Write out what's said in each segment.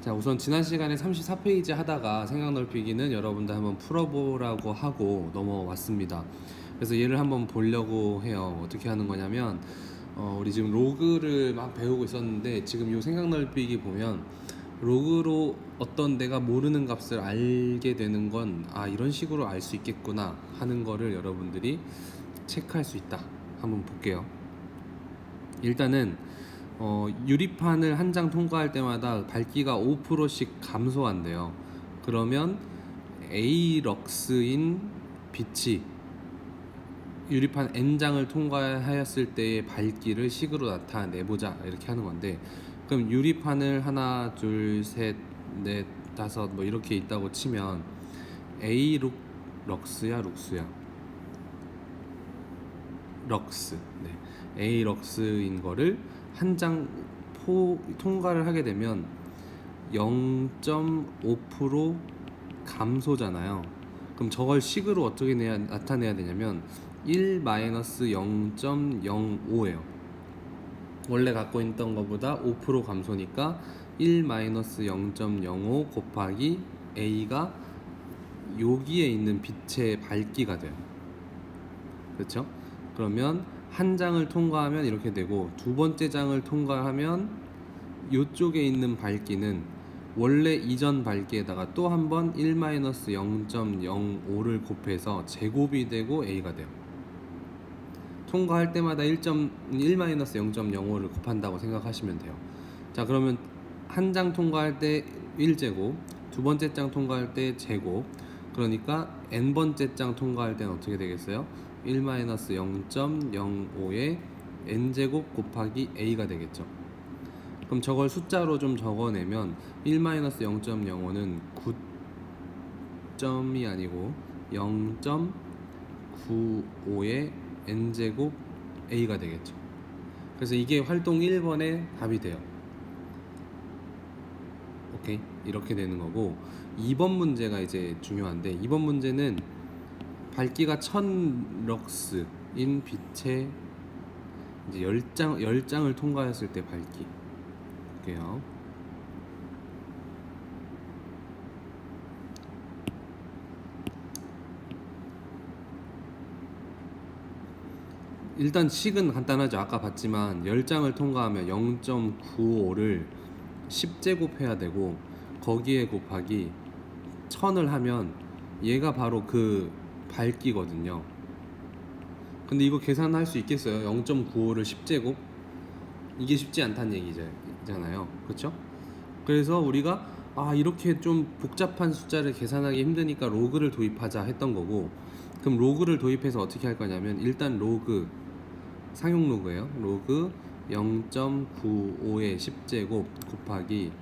자 우선 지난 시간에 34페이지 하다가 생각 넓히기는 여러분들 한번 풀어보라고 하고 넘어왔습니다. 그래서 얘를 한번 보려고 해요. 어떻게 하는 거냐면 어, 우리 지금 로그를 막 배우고 있었는데 지금 이 생각 넓히기 보면 로그로 어떤 내가 모르는 값을 알게 되는 건 아 이런 식으로 알 수 있겠구나 하는 거를 여러분들이 체크할 수 있다. 한번 볼게요. 일단은 어, 유리판을 한 장 통과할 때마다 밝기가 5%씩 감소한대요. 그러면 A럭스인 빛이 유리판 N장을 통과하였을 때의 밝기를 식으로 나타내보자 이렇게 하는 건데 그럼 유리판을 하나 둘 셋 넷 다섯 뭐 이렇게 있다고 치면 A 룩 럭스야 룩스야 럭스 네. A 럭스인 거를 한 장 통과를 하게 되면 0.5% 감소잖아요. 그럼 저걸 식으로 어떻게 내야, 나타내야 되냐면 1 0.05예요. 원래 갖고 있던 것보다 5% 감소니까 1 0.05 곱하기 A가 여기에 있는 빛의 밝기가 돼요. 그렇죠? 그러면 한 장을 통과하면 이렇게 되고 두 번째 장을 통과하면 이쪽에 있는 밝기는 원래 이전 밝기에다가 또 한 번 1-0.05를 곱해서 제곱이 되고 A가 돼요. 통과할 때마다 1.1-0.05를 곱한다고 생각하시면 돼요. 자, 그러면 한 장 통과할 때 1제곱, 두 번째 장 통과할 때 제곱. 그러니까 n 번째 장 통과할 때는 어떻게 되겠어요? 1-0.05의 n제곱 곱하기 a가 되겠죠. 그럼 저걸 숫자로 좀 적어내면 1-0.05는 9점이 아니고 0.95의 n제곱 a가 되겠죠. 그래서 이게 활동 1번의 답이 돼요. 오케이 이렇게 되는 거고 2번 문제가 이제 중요한데 2번 문제는 밝기가 1000 럭스인 빛의 이제 10장 10장을 통과했을 때 밝기 볼게요. 일단 식은 간단하죠. 아까 봤지만 10장을 통과하면 0.95를 10제곱 해야 되고 거기에 곱하기 1000을 하면 얘가 바로 그 밝기거든요. 근데 이거 계산할 수 있겠어요? 0.95를 10제곱? 이게 쉽지 않다는 얘기잖아요. 그렇죠? 그래서 우리가 아 이렇게 좀 복잡한 숫자를 계산하기 힘드니까 로그를 도입하자 했던 거고 그럼 로그를 도입해서 어떻게 할 거냐면 일단 로그 상용 로그예요. 로그 0.95의 10제곱 곱하기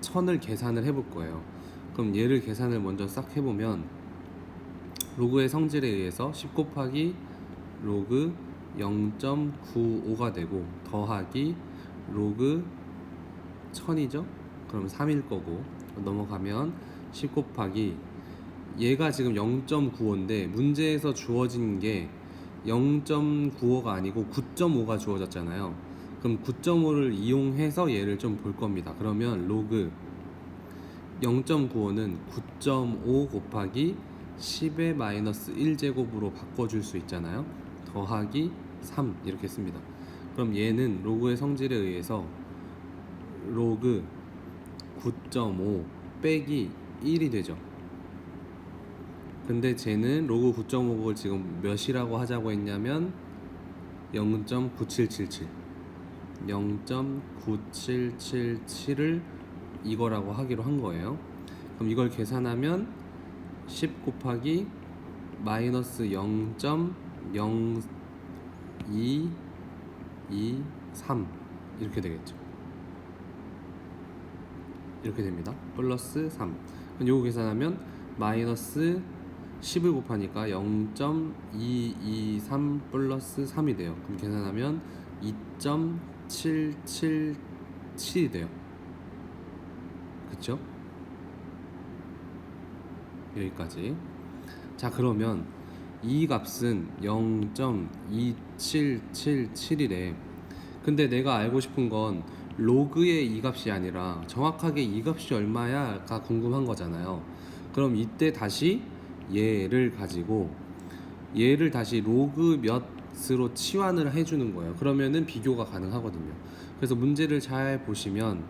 1000을 계산을 해볼 거예요. 그럼 얘를 계산을 먼저 싹 해보면 로그의 성질에 의해서 10 곱하기 로그 0.95가 되고 더하기 로그 1000이죠? 그럼 3일 거고 넘어가면 10 곱하기 얘가 지금 0.95인데 문제에서 주어진 게 0.95가 아니고 9.5가 주어졌잖아요. 그럼 9.5를 이용해서 얘를 좀 볼 겁니다. 그러면 로그 0.95는 9.5 곱하기 10의 마이너스 1제곱으로 바꿔줄 수 있잖아요. 더하기 3 이렇게 씁니다. 그럼 얘는 로그의 성질에 의해서 로그 9.5 빼기 1이 되죠. 근데 쟤는 로그 9.5를 지금 몇이라고 하자고 했냐면 0.9777 0.9777을 이거라고 하기로 한 거예요. 그럼 이걸 계산하면 10 곱하기 마이너스 0.0223 이렇게 되겠죠. 이렇게 됩니다. 플러스 3. 그럼 요거 계산하면 마이너스 10을 곱하니까 0.223 플러스 3이 돼요. 그럼 계산하면 2.777이 돼요. 그쵸? 여기까지. 자, 그러면 이 값은 0.2777이래. 근데 내가 알고 싶은 건 로그의 이 값이 아니라 정확하게 이 값이 얼마야가 궁금한 거잖아요. 그럼 이때 다시 얘를 가지고 얘를 다시 로그 몇으로 치환을 해주는 거예요. 그러면은 비교가 가능하거든요. 그래서 문제를 잘 보시면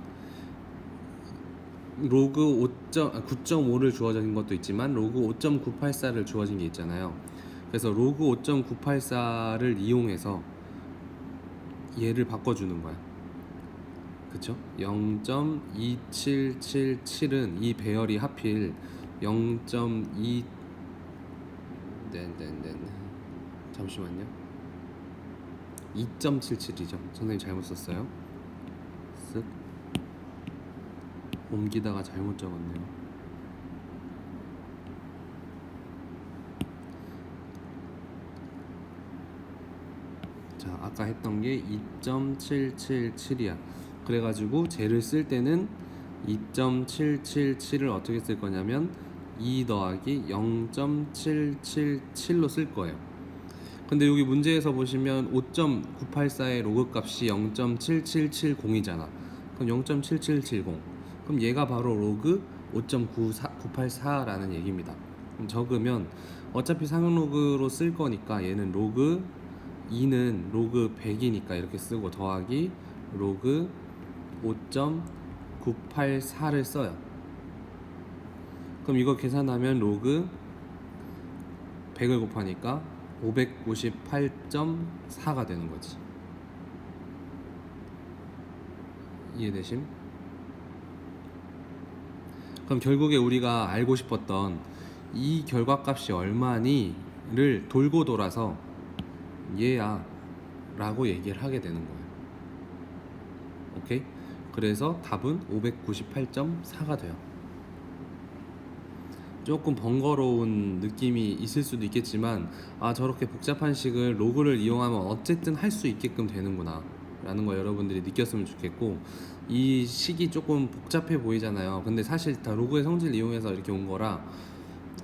로그 5. 9.5를 주어진 것도 있지만 로그 5.984를 주어진 게 있잖아요. 그래서 로그 5.984를 이용해서 얘를 바꿔주는 거야. 그쵸? 0.2777은 이 배열이 하필 0.2 네네네 잠시만요 2.77이죠 선생님 잘못 썼어요 옮기다가 잘못 적었네요. 자 아까 했던 게 2.777이야. 그래가지고 쟤를 쓸 때는 2.777을 어떻게 쓸 거냐면 2 더하기 0.777로 쓸 거예요. 근데 여기 문제에서 보시면 5.984의 로그 값이 0.7770이잖아. 그럼 0.7770 그럼 얘가 바로 로그 5.984라는 얘기입니다 적으면 어차피 상용로그로 쓸 거니까 얘는 로그 2는 로그 100이니까 이렇게 쓰고 더하기 로그 5.984를 써요. 그럼 이거 계산하면 로그 100을 곱하니까 598.4가 되는 거지. 이해되심? 그럼 결국에 우리가 알고 싶었던 이 결과값이 얼마니를 돌고 돌아서 얘야 라고 얘기를 하게 되는 거예요. 오케이? 그래서 답은 598.4가 돼요. 조금 번거로운 느낌이 있을 수도 있겠지만 아 저렇게 복잡한 식을 로그를 이용하면 어쨌든 할 수 있게끔 되는구나 라는 거 여러분들이 느꼈으면 좋겠고 이 식이 조금 복잡해 보이잖아요 근데 사실 다 로그의 성질을 이용해서 이렇게 온 거라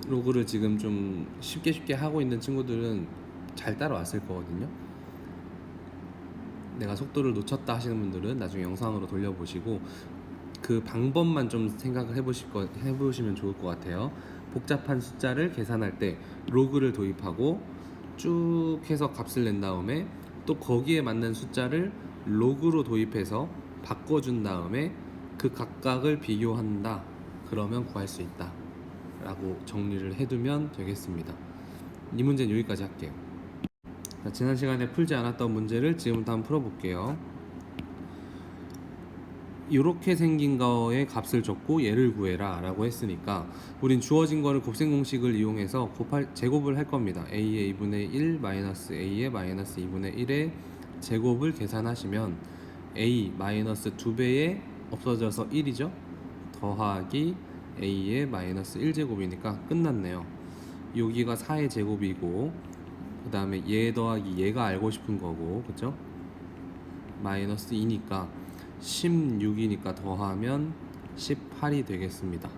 로그를 지금 좀 쉽게 쉽게 하고 있는 친구들은 잘 따라왔을 거거든요 내가 속도를 놓쳤다 하시는 분들은 나중에 영상으로 돌려보시고 그 방법만 좀 생각을 해보실 거, 해보시면 좋을 것 같아요. 복잡한 숫자를 계산할 때 로그를 도입하고 쭉 해서 값을 낸 다음에 또 거기에 맞는 숫자를 로그로 도입해서 바꿔준 다음에 그 각각을 비교한다. 그러면 구할 수 있다. 라고 정리를 해두면 되겠습니다. 이 문제는 여기까지 할게요. 자, 지난 시간에 풀지 않았던 문제를 지금부터 한번 풀어볼게요. 이렇게 생긴 거에 값을 줬고 얘를 구해라 라고 했으니까 우린 주어진 거를 곱셈 공식을 이용해서 곱할, 제곱을 할 겁니다 a의 2분의 1 마이너스 a의 마이너스 2분의 1의 제곱을 계산하시면 a 마이너스 2배에 없어져서 1이죠 더하기 a의 마이너스 1제곱이니까 끝났네요 여기가 4의 제곱이고 그 다음에 얘 더하기 얘가 알고 싶은 거고 그죠 마이너스 2니까 16이니까 더하면 18이 되겠습니다.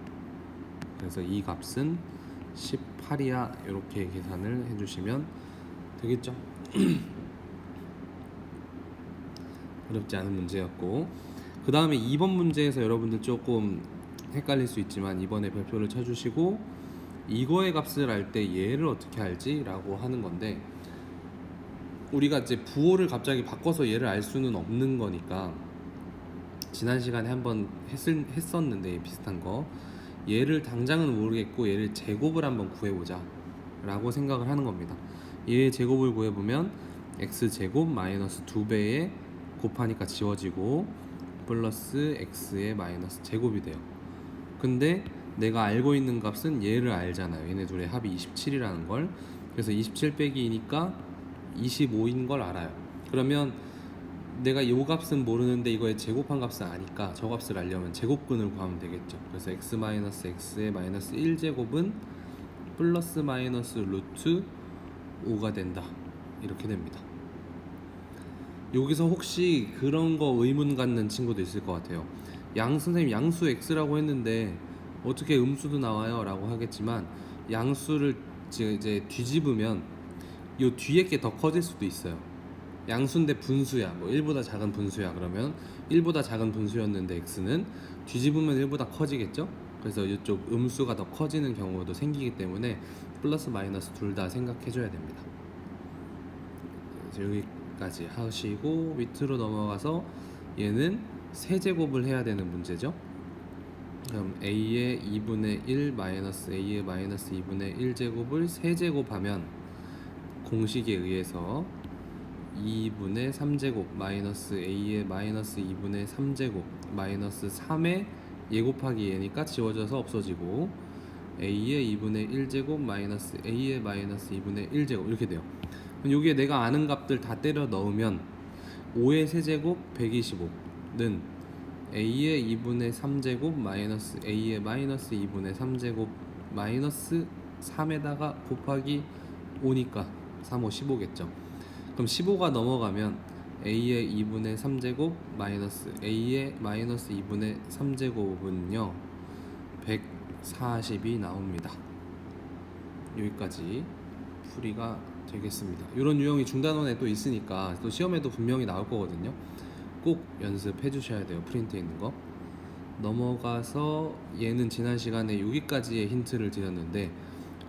그래서 이 값은 18이야 이렇게 계산을 해주시면 되겠죠. 어렵지 않은 문제였고 그 다음에 2번 문제에서 여러분들 조금 헷갈릴 수 있지만 이번에 별표를 쳐주시고 이거의 값을 알 때 얘를 어떻게 알지? 라고 하는 건데 우리가 이제 부호를 갑자기 바꿔서 얘를 알 수는 없는 거니까 지난 시간에 한번 했을, 했었는데 비슷한 거 얘를 당장은 모르겠고 얘를 제곱을 한번 구해보자 라고 생각을 하는 겁니다 얘의 제곱을 구해보면 x 제곱 마이너스 2배에 곱하니까 지워지고 플러스 x의 마이너스 제곱이 돼요 근데 내가 알고 있는 값은 얘를 알잖아요 얘네 둘의 합이 27이라는 걸 그래서 27 빼기 2니까 25인 걸 알아요 그러면 내가 요 값은 모르는데 이거의 제곱한 값을 아니까 저 값을 알려면 제곱근을 구하면 되겠죠. 그래서 x 마이너스 x의 마이너스 1제곱은 플러스 마이너스 루트 5가 된다. 이렇게 됩니다. 여기서 혹시 그런 거 의문 갖는 친구도 있을 것 같아요. 양 선생님 양수 x라고 했는데 어떻게 음수도 나와요? 라고 하겠지만 양수를 이제 뒤집으면 요 뒤에 게 더 커질 수도 있어요. 양수인데 분수야 뭐 1보다 작은 분수야 그러면 1보다 작은 분수였는데 x는 뒤집으면 1보다 커지겠죠? 그래서 이쪽 음수가 더 커지는 경우도 생기기 때문에 플러스 마이너스 둘 다 생각해 줘야 됩니다. 여기 까지 하시고 밑으로 넘어가서 얘는 세제곱을 해야 되는 문제죠. 그럼 a의 2분의 1 마이너스 a의 마이너스 2분의 1제곱을 세제곱하면 공식에 의해서 2분의 3제곱 마이너스 a의 마이너스 2분의 3제곱 마이너스 3의 예 곱하기 얘니까 지워져서 없어지고 a의 2분의 1제곱 마이너스 a의 마이너스 2분의 1제곱 이렇게 돼요. 여기에 내가 아는 값들 다 때려 넣으면 5의 세제곱 125는 a의 2분의 3제곱 마이너스 a의 마이너스 2분의 3제곱 마이너스 3에다가 곱하기 5니까 3, 5, 15겠죠. 그럼 15가 넘어가면 a의 2분의 3제곱 마이너스 a의 마이너스 2분의 3제곱은요 140이 나옵니다. 여기까지 풀이가 되겠습니다. 이런 유형이 중단원에 또 있으니까 또 시험에도 분명히 나올 거거든요. 꼭 연습해 주셔야 돼요. 프린트에 있는 거. 넘어가서 얘는 지난 시간에 여기까지의 힌트를 드렸는데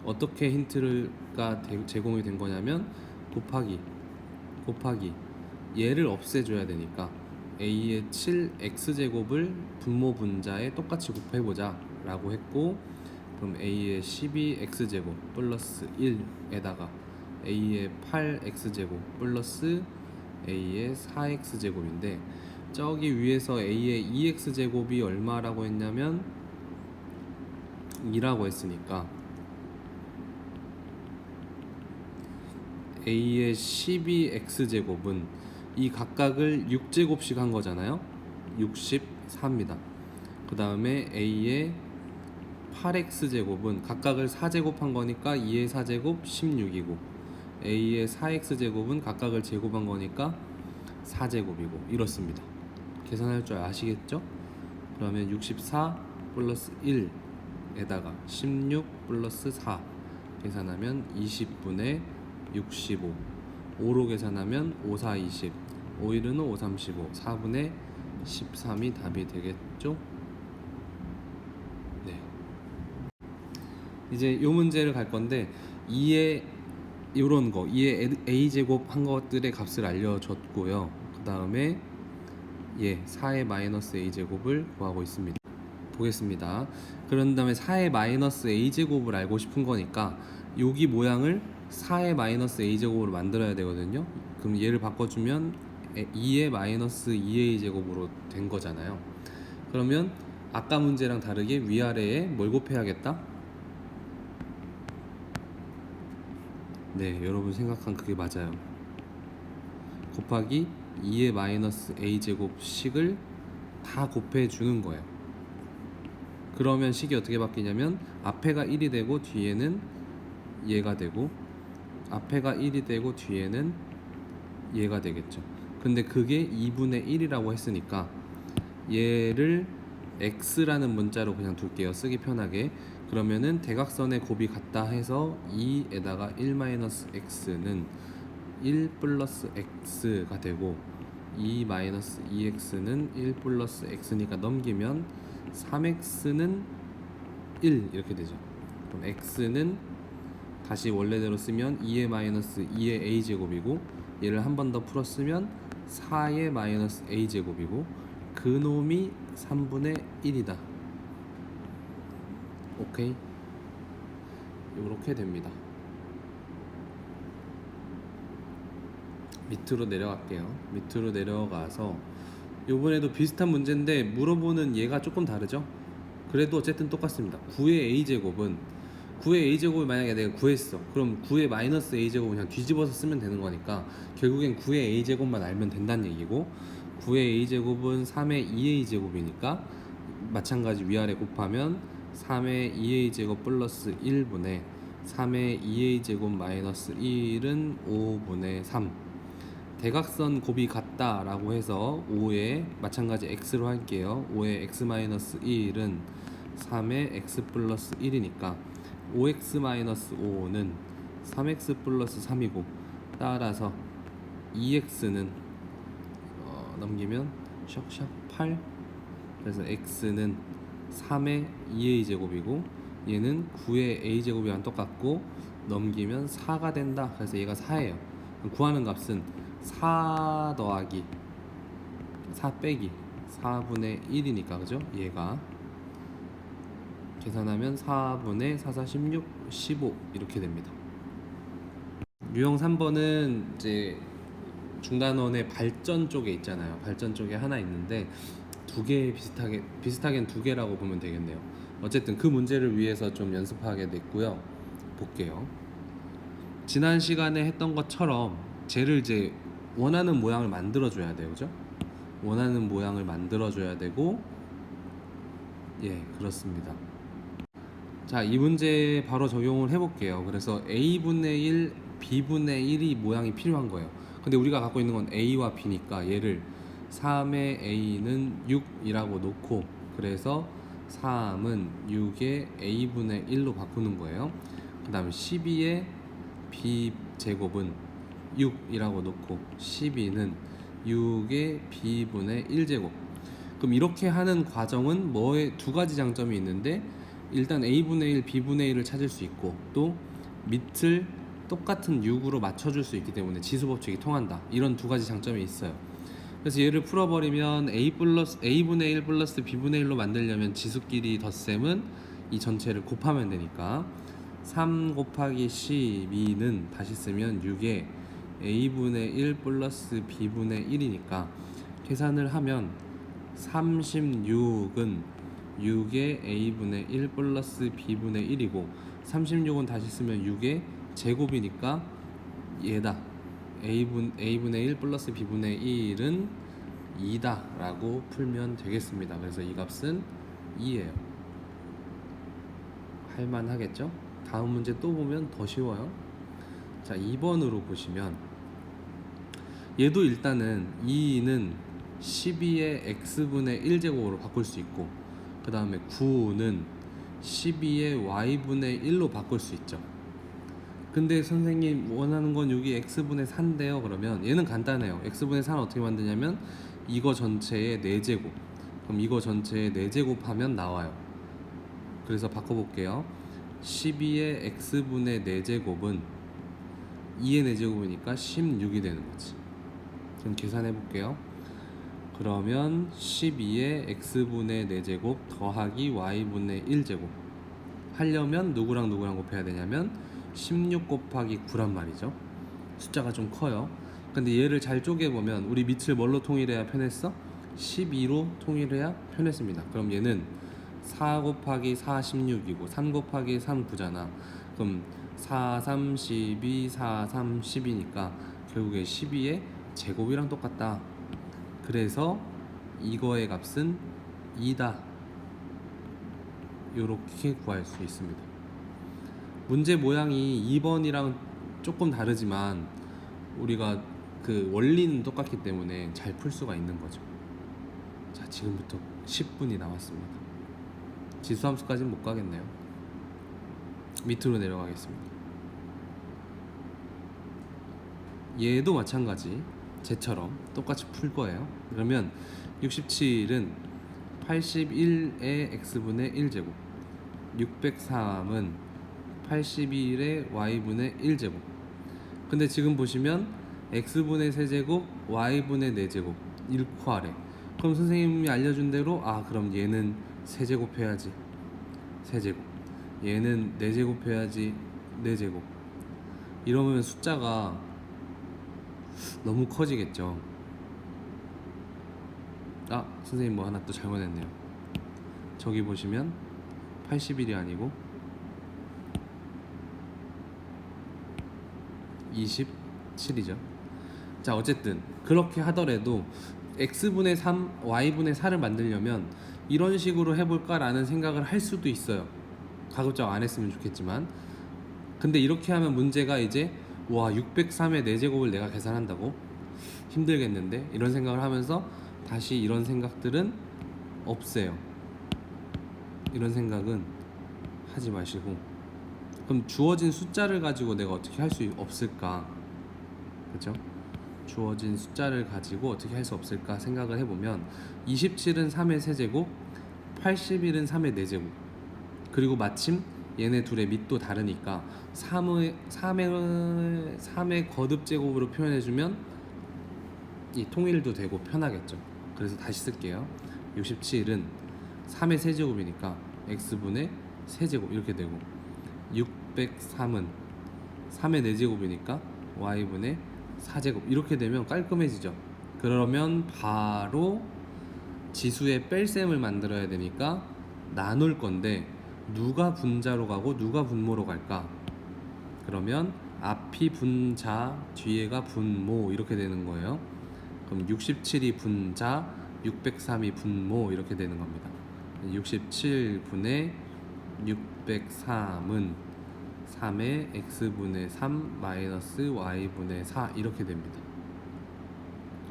어떻게 힌트가 대- 제공이 된 거냐면 곱하기 곱하기 얘를 없애줘야 되니까 a의 7x제곱을 분모 분자에 똑같이 곱해보자 라고 했고 그럼 a의 12x제곱 플러스 1에다가 a의 8x제곱 플러스 a의 4x제곱인데 저기 위에서 a의 2x제곱이 얼마라고 했냐면 2라고 했으니까 a의 12x제곱은 이 각각을 6제곱씩 한 거잖아요. 64입니다. 그 다음에 a의 8x제곱은 각각을 4제곱한 거니까 2의 4제곱 16이고 a의 4x제곱은 각각을 제곱한 거니까 4제곱이고 이렇습니다. 계산할 줄 아시겠죠? 그러면 64 플러스 1에다가 16 플러스 4 계산하면 20분의 65 5로 계산하면 5, 4, 20 5, 1은 5, 3, 15 4분의 13이 답이 되겠죠? 네. 이제 요 문제를 갈 건데 2의 요런 거 2의 a 제곱 한 것들의 값을 알려줬고요. 그 다음에 예 4의 마이너스 a 제곱을 구하고 있습니다. 보겠습니다. 그런 다음에 4의 마이너스 a 제곱을 알고 싶은 거니까 여기 모양을 4의 마이너스 a 제곱으로 만들어야 되거든요. 그럼 얘를 바꿔주면 2의 마이너스 2a 제곱으로 된 거잖아요. 그러면 아까 문제랑 다르게 위아래에 뭘 곱해야겠다? 네, 여러분 생각한 그게 맞아요. 곱하기 2의 마이너스 a 제곱식을 다 곱해 주는 거예요. 그러면 식이 어떻게 바뀌냐면 앞에가 1이 되고 뒤에는 얘가 되고 앞에가 1이 되고 뒤에는 얘가 되겠죠. 근데 그게 2분의 1이라고 했으니까 얘를 x라는 문자로 그냥 둘게요. 쓰기 편하게. 그러면은 대각선의 곱이 같다 해서 2에다가 1 마이너스 x는 1 플러스 x가 되고 2 마이너스 2x는 1 플러스 x니까 넘기면 3x는 1 이렇게 되죠. 그럼 x는 다시 원래대로 쓰면 2의 마이너스 2의 a 제곱이고 얘를 한 번 더 풀었으면 4의 마이너스 a 제곱이고 그 놈이 3분의 1이다. 오케이. 이렇게 됩니다. 밑으로 내려갈게요. 밑으로 내려가서 이번에도 비슷한 문제인데 물어보는 얘가 조금 다르죠? 그래도 어쨌든 똑같습니다. 9의 a 제곱은 9의 a 제곱을 만약에 내가 구했어. 그럼 9의 마이너스 a 제곱 그냥 뒤집어서 쓰면 되는 거니까 결국엔 9의 a 제곱만 알면 된다는 얘기고 9의 a 제곱은 3의 2a 제곱이니까 마찬가지 위아래 곱하면 3의 2a 제곱 플러스 1분의 3의 2a 제곱 마이너스 1은 5분의 3 대각선 곱이 같다 라고 해서 5에 마찬가지 x로 할게요. 5의 x 마이너스 1은 3의 x 플러스 1이니까 5x 마이너스 5는 3x 플러스 3이고 따라서 2x는 어, 넘기면 샥샥 8 그래서 x는 3의 2a 제곱이고 얘는 9의 a 제곱이랑 똑같고 넘기면 4가 된다 그래서 얘가 4예요 구하는 값은 4 더하기 4 빼기 4분의 1이니까 그죠? 얘가 계산하면 4분의 4, 4, 16, 15 이렇게 됩니다 유형 3번은 이제 중단원의 발전 쪽에 있잖아요. 발전 쪽에 하나 있는데 두 개 비슷하게 비슷하게는 두 개라고 보면 되겠네요. 어쨌든 그 문제를 위해서 좀 연습하게 됐고요. 볼게요. 지난 시간에 했던 것처럼 쟤를 이제 원하는 모양을 만들어 줘야 돼요. 그죠? 원하는 모양을 만들어 줘야 되고 예, 그렇습니다. 자, 이 문제 바로 적용을 해 볼게요. 그래서 a분의 1, b분의 1이 모양이 필요한 거예요. 근데 우리가 갖고 있는 건 a와 b니까 얘를 3의 a는 6이라고 놓고 그래서 3은 6의 a분의 1로 바꾸는 거예요. 그 다음에 12의 b 제곱은 6이라고 놓고 12는 6의 b분의 1제곱. 그럼 이렇게 하는 과정은 뭐에 두 가지 장점이 있는데 일단 a분의 1, b분의 1을 찾을 수 있고 또 밑을 똑같은 6으로 맞춰줄 수 있기 때문에 지수 법칙이 통한다. 이런 두 가지 장점이 있어요 그래서 얘를 풀어버리면 a 플러스 a분의 1 플러스 b분의 1로 만들려면 지수끼리 덧셈은 이 전체를 곱하면 되니까 3 곱하기 12는 다시 쓰면 6에 a분의 1 플러스 b분의 1이니까 계산을 하면 36은 6의 a분의 1 플러스 b분의 1이고 36은 다시 쓰면 6의 제곱이니까 얘다 a분, a분의 1 플러스 b분의 1은 2다 라고 풀면 되겠습니다. 그래서 이 값은 2예요. 할만하겠죠? 다음 문제 또 보면 더 쉬워요. 자 2번으로 보시면 얘도 일단은 2는 12의 x분의 1제곱으로 바꿀 수 있고 그 다음에 9는 12의 y분의 1로 바꿀 수 있죠 근데 선생님 원하는 건 여기 x분의 4인데요 그러면? 얘는 간단해요. X분의 4는 어떻게 만드냐면 이거 전체의 4제곱. 그럼 이거 전체의 4제곱 하면 나와요. 그래서 바꿔볼게요. 12의 x분의 4제곱은 2의 4제곱이니까 16이 되는 거지. 그럼 계산해 볼게요. 그러면 12의 x분의 4제곱 더하기 y분의 1제곱. 하려면 누구랑 누구랑 곱해야 되냐면 16 곱하기 9란 말이죠. 숫자가 좀 커요. 근데 얘를 잘 쪼개보면 우리 밑을 뭘로 통일해야 편했어? 12로 통일해야 편했습니다. 그럼 얘는 4 곱하기 4 16이고 3 곱하기 3 9잖아. 그럼 4 3 12 4 3 10이니까 결국에 12의 제곱이랑 똑같다. 그래서 이거의 값은 2다. 요렇게 구할 수 있습니다 문제 모양이 2번이랑 조금 다르지만 우리가 그 원리는 똑같기 때문에 잘 풀 수가 있는 거죠. 자 지금부터 10분이 남았습니다. 지수함수까지는 못 가겠네요. 밑으로 내려가겠습니다. 얘도 마찬가지. 쟤처럼 똑같이 풀 거예요. 그러면 67은 81의 x분의 1제곱. 603은 81의 y분의 1제곱. 근데 지금 보시면 x분의 세제곱 y분의 4제곱 1코 아래 그럼 선생님이 알려준 대로 아 그럼 얘는 세제곱 해야지. 세제곱. 얘는 4제곱 해야지. 4제곱. 이러면 숫자가 너무 커지겠죠? 아 선생님 뭐 하나 또 잘못했네요. 저기 보시면 81이 아니고 27이죠. 자 어쨌든 그렇게 하더라도 x분의 3, y분의 4를 만들려면 이런 식으로 해볼까라는 생각을 할 수도 있어요. 가급적 안 했으면 좋겠지만. 근데 이렇게 하면 문제가 이제 와 603의 4제곱을 내가 계산한다고? 힘들겠는데? 이런 생각을 하면서 다시 이런 생각들은 없애요. 이런 생각은 하지 마시고 그럼 주어진 숫자를 가지고 내가 어떻게 할 수 없을까 그죠? 주어진 숫자를 가지고 어떻게 할 수 없을까 생각을 해보면 27은 3의 세제곱 81은 3의 4제곱 그리고 마침 얘네 둘의 밑도 다르니까 3의 3의 3의 거듭 제곱으로 표현해 주면 이 통일도 되고 편하겠죠. 그래서 다시 쓸게요. 67은 3의 세제곱이니까 x분의 세제곱 이렇게 되고 603은 3의 4제곱이니까 y분의 4제곱 이렇게 되면 깔끔해지죠. 그러면 바로 지수의 뺄셈을 만들어야 되니까 나눌 건데 누가 분자로 가고 누가 분모로 갈까? 그러면 앞이 분자, 뒤에가 분모 이렇게 되는 거예요. 그럼 67이 분자, 603이 분모 이렇게 되는 겁니다. 67분의 603은 3의 x분의 3 마이너스 y분의 4 이렇게 됩니다.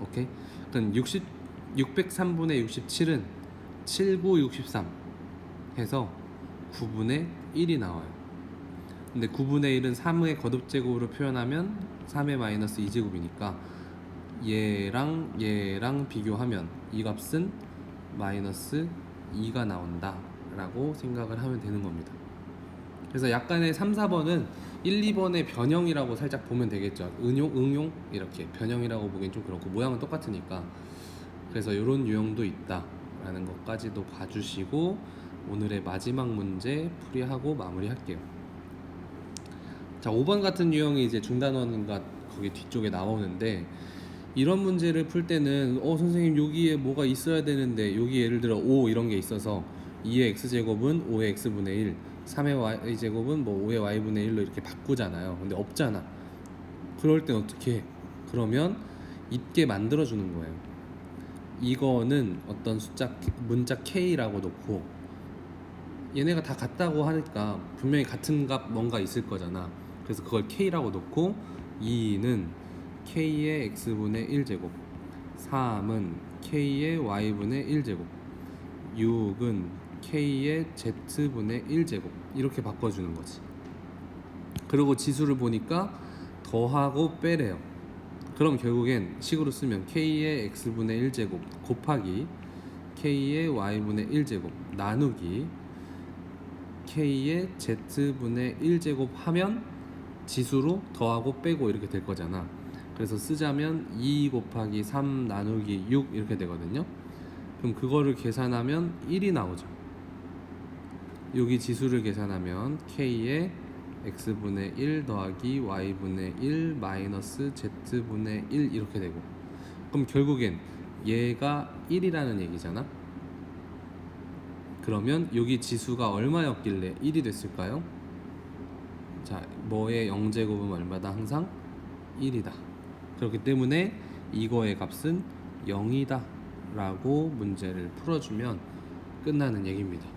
오케이? 그럼 60 603분의 67은 79, 63 해서 9분의 1이 나와요. 근데 9분의 1은 3의 거듭제곱으로 표현하면 3의 마이너스 2제곱이니까 얘랑 얘랑 비교하면 이 값은 마이너스 2가 나온다 라고 생각을 하면 되는 겁니다. 그래서 약간의 3, 4번은 1, 2번의 변형이라고 살짝 보면 되겠죠. 응용, 응용 이렇게 변형이라고 보기엔 좀 그렇고 모양은 똑같으니까 그래서 이런 유형도 있다 라는 것까지도 봐주시고 오늘의 마지막 문제 풀이하고 마무리할게요. 자, 5번 같은 유형이 이제 중단원과 거기 뒤쪽에 나오는데 이런 문제를 풀 때는 어 선생님 여기에 뭐가 있어야 되는데 여기 예를 들어 5 이런 게 있어서 2의 x제곱은 5의 x분의 1 3의 y제곱은 뭐 5의 y분의 1로 이렇게 바꾸잖아요. 근데 없잖아. 그럴 땐 어떻게 해? 그러면 있게 만들어 주는 거예요. 이거는 어떤 숫자 문자 k라고 놓고 얘네가 다 같다고 하니까 분명히 같은 값 뭔가 있을 거잖아. 그래서 그걸 k라고 놓고 2는 k의 x분의 1제곱 3은 k의 y분의 1제곱 6은 k의 z분의 1제곱 이렇게 바꿔주는 거지. 그리고 지수를 보니까 더하고 빼래요. 그럼 결국엔 식으로 쓰면 k의 x분의 1제곱 곱하기 k의 y분의 1제곱 나누기 k의 z분의 1제곱 하면 지수로 더하고 빼고 이렇게 될 거잖아. 그래서 쓰자면 2 곱하기 3 나누기 6 이렇게 되거든요. 그럼 그거를 계산하면 1이 나오죠 여기 지수를 계산하면 k의 x분의 1 더하기 y분의 1 마이너스 z분의 1 이렇게 되고 그럼 결국엔 얘가 1이라는 얘기잖아 그러면 여기 지수가 얼마였길래 1이 됐을까요? 자, 뭐의 0제곱은 얼마다? 항상 1이다. 그렇기 때문에 이거의 값은 0이다. 라고 문제를 풀어주면 끝나는 얘기입니다.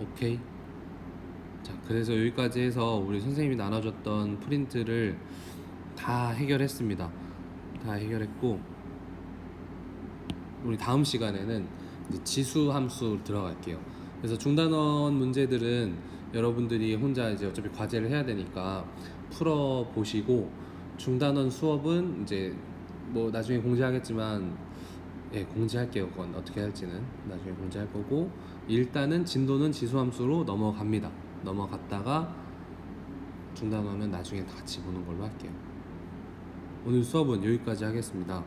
오케이. 자, 그래서 여기까지 해서 우리 선생님이 나눠줬던 프린트를 다 해결했습니다. 다 해결했고 우리 다음 시간에는 지수 함수 들어갈게요. 그래서 중단원 문제들은 여러분들이 혼자 이제 어차피 과제를 해야 되니까 풀어 보시고 중단원 수업은 이제 뭐 나중에 공지하겠지만 예, 공지할게요. 그건 어떻게 할지는 나중에 공지할 거고 일단은 진도는 지수함수로 넘어갑니다. 넘어갔다가 중단원은 나중에 같이 보는 걸로 할게요. 오늘 수업은 여기까지 하겠습니다.